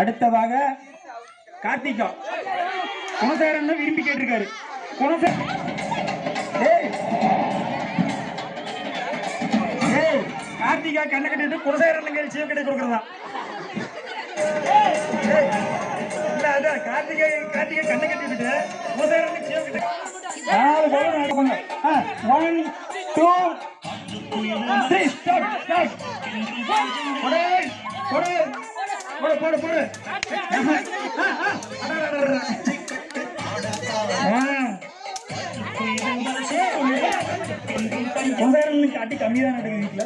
அடுத்ததாக கார்த்திகா. குணசேகரன் விரும்பி கேட்டிருக்காரு. குணசே கார்த்திகா கண்ணை கட்டிட்டு குணசேகரன் கேள்வி கிட்ட கொடுக்குறதா? ஏய், இல்ல கார்த்திகை கார்த்திகை கண்ணை கட்டிட்டு குணசேகரன் சேவ் கிட்ட நாலு பலூன் நடப்பாங்க one two three start start போடு போடு போடு போடு போடு. அடி கம்மி தான் நடக்குது வீட்டுல.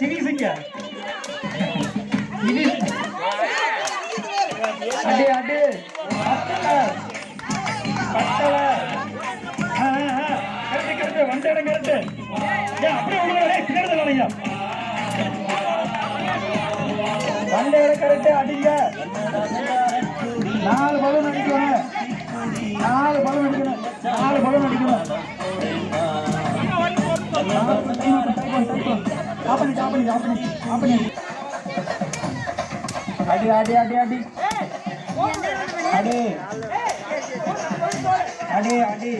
சிவி சிங்க அடி அடி. பட்டலை கரெக்ட் கரெக்ட். வண்டி இடம் கரெக்ட். அப்படியே உங்களுக்கு பின்னாடி வரீங்க வந்த இடம் அடிங்க. நாலு பலூன் அடிக்கணும். நாலு பலூன் அடிக்கணும். நாலு பலூன் அடிக்கணும். ஆஃப் பண்ணி ஆஃப் அடி அடி அடி அடி. அடி. அடி அடி.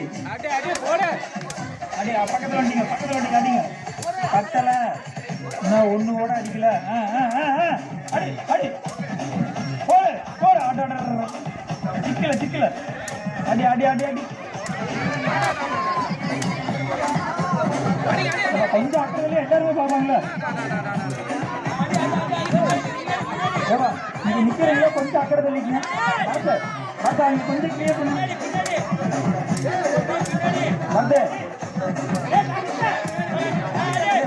அடி பக்கத்துல வண்டிங்க பக்கத்துல வண்டிங்க அடிங்க பத்தல. இன்னும் ஒண்ணு கூட அடிக்கல. சிக்கல அடி அடி அடி அடி. கொஞ்சம் அக்கறையில எல்லாருமே பார்ப்பாங்களே? ஏவா நீங்க நிக்கிறீங்களா? கொஞ்சம் அக்கறை தள்ளிக்கங்க பார்த்து பார்த்தா அங்க கொஞ்சம் கிளியர் பண்ணுங்க. வந்து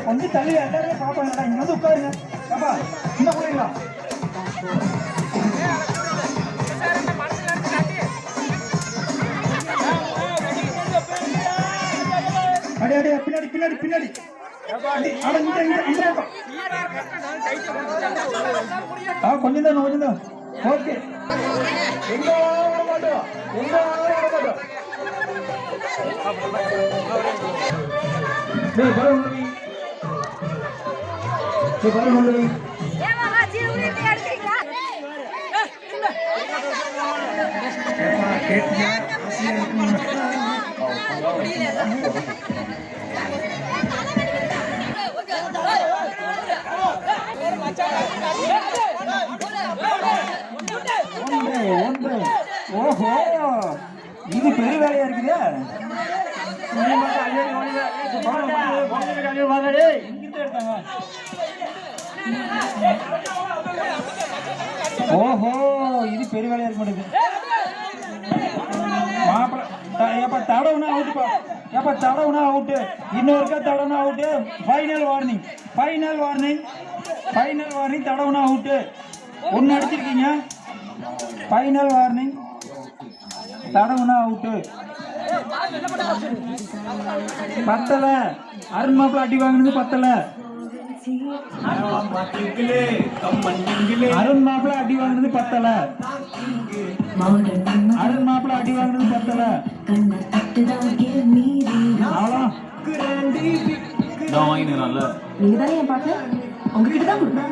கொஞ்சம் தள்ளி எல்லாருமே பார்ப்பாங்கடா. இங்க வந்து உட்காருங்க. ஏப்பா சின்ன போறீங்களா? அடே அடே பின்னாடி பின்னாடி பின்னாடி. கொஞ்சம் தான் கொஞ்சம் தான். ஓஹோ. இது பெரிய வேலையா இருக்குது? ஓஹோ இது பெரிய வேலையா இருக்க மாட்டேங்குது மாப்பிள்ள ஏப்பா தடவுனா ஊட்டுப்பா. எப்போ தடவுனா அவுட்டு இன்னொருக்கா தடவுனா out final warning final warning final warning தடவுனா out ஒன்று அடிச்சிருக்கீங்க? ஃபைனல் வார்னிங் தடவுனா அவுட்டு பத்தல. அருண் மாப்பிள அடி வாங்கினது பத்தல. அருண் மாப்பிள அடி வாங்கினது பத்தல. அருண் மாப்பிள அடி வாங்கினது பத்தல. அவ்வளோ நான் வாங்கினுறேன்ல நீங்க தானே என் பாட்டு உங்ககிட்ட தான் கொடுப்பேன்